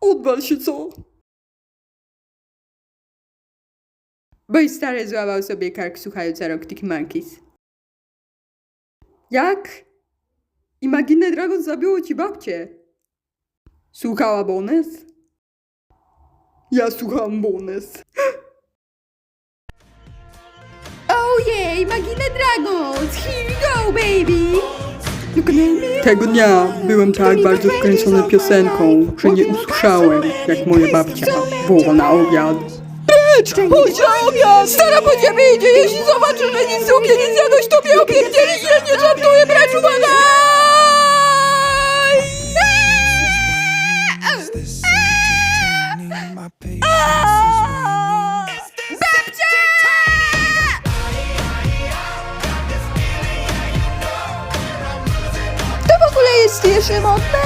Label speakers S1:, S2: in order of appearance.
S1: odwal się, co? Boj stary złamał sobie kark słuchając Arctic Monkeys. Jak? Imagine Dragon zabiło ci babcię. Słuchała Bones? Ja słucham Bones. Oh yeah, Imagine Dragons! Here we go, baby! Tego dnia byłem tak bardzo wkręcony piosenką, że nie usłyszałem, jak moja babcia woła na obiad. Precz! Chodź na obiad! Stara po ciebie idzie! Jeśli zobaczy, że nic z nie zjadłeś, to mnie opierdzieli i ja nie żartuję, precz, uwaga!
S2: To station of